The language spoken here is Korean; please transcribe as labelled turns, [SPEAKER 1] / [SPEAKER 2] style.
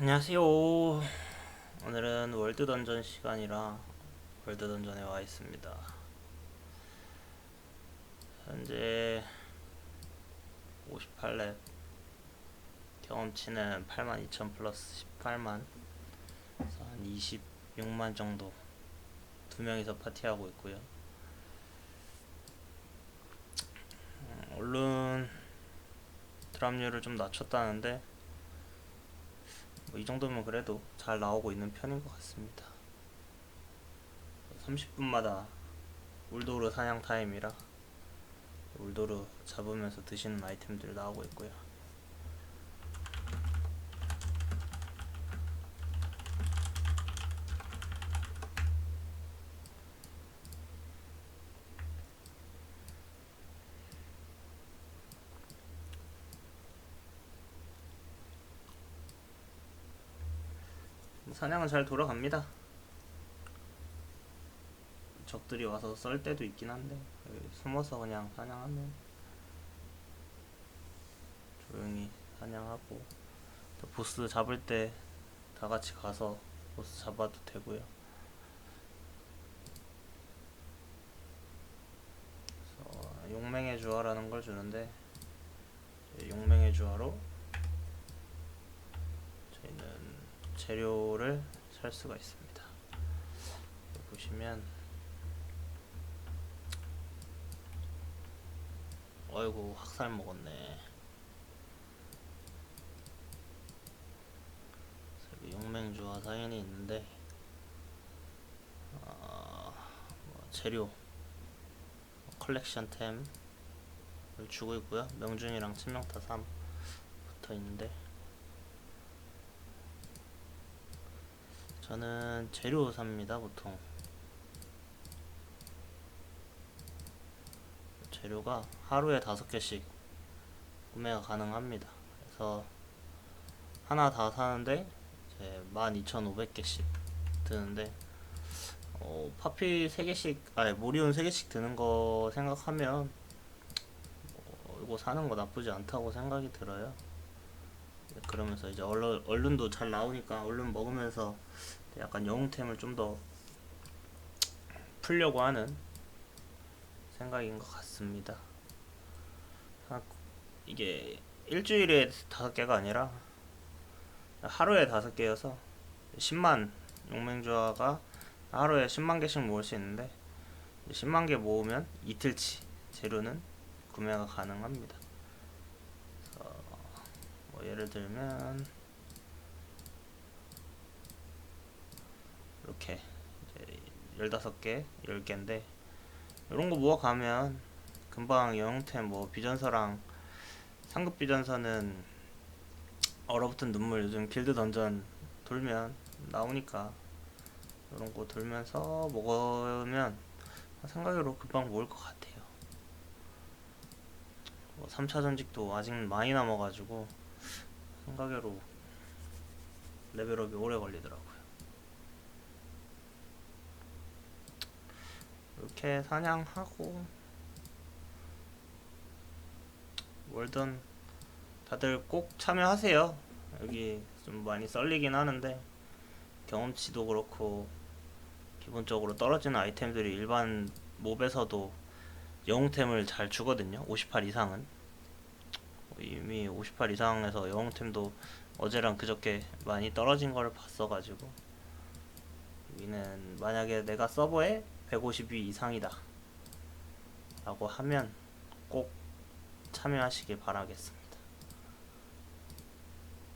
[SPEAKER 1] 안녕하세요. 오늘은 월드 던전 시간이라 월드 던전에 와 있습니다. 현재 58렙 경험치는 82,000 플러스 18만 그래서 한 26만 정도 두 명이서 파티하고 있고요. 음, 얼른 드랍률을 좀 낮췄다는데 뭐 이 정도면 그래도 잘 나오고 있는 편인 것 같습니다. 30분마다 울도르 사냥 타임이라 울도르 잡으면서 드시는 아이템들 나오고 있고요. 사냥은 잘 돌아갑니다. 적들이 와서 썰 때도 있긴 한데 숨어서 그냥 사냥하면 조용히 사냥하고 또 보스 잡을 때 다 같이 가서 보스 잡아도 되고요. 용맹의 주화라는 걸 주는데 용맹의 주화로 저희는 재료를 살 수가 있습니다. 보시면 어이구 학살 먹었네. 용맹주와 사연이 있는데 어, 뭐 재료 컬렉션 템을 주고 있고요. 명중이랑 치명타 3 붙어 있는데 저는 재료 삽니다 보통. 재료가 하루에 다섯 개씩 구매가 가능합니다. 그래서 하나 다 사는데 이제 12,500개씩 드는데 어, 파피 3개씩 아니 모리온 3개씩 드는 거 생각하면 어, 이거 사는 거 나쁘지 않다고 생각이 들어요. 네, 그러면서 이제 얼른, 얼른도 잘 나오니까 얼른 먹으면서 약간 영웅템을 좀 더 풀려고 하는 생각인 것 같습니다. 아, 이게 일주일에 다섯 개가 아니라 하루에 다섯 개여서 10만 용맹조화가 하루에 10만 개씩 모을 수 있는데 10만 개 모으면 이틀치 재료는 구매가 가능합니다. 뭐 예를 들면 이렇게 이제 15개, 10개인데 이런 거 모아가면 금방 영웅템 뭐 비전서랑 상급 비전서는 얼어붙은 눈물 요즘 길드 던전 돌면 나오니까 이런 거 돌면서 먹으면 생각으로 금방 모을 것 같아요. 뭐 3차 전직도 아직 많이 남아가지고 생각으로 레벨업이 오래 걸리더라고요. 이렇게 사냥하고 월든 다들 꼭 참여하세요. 여기 좀 많이 썰리긴 하는데 경험치도 그렇고 기본적으로 떨어지는 아이템들이 일반 몹에서도 영웅템을 잘 주거든요. 58 이상은 이미 58 이상에서 영웅템도 어제랑 그저께 많이 떨어진 걸 봤어가지고 여기는 만약에 내가 서버에 152 이상이다 라고 하면 꼭 참여하시길 바라겠습니다.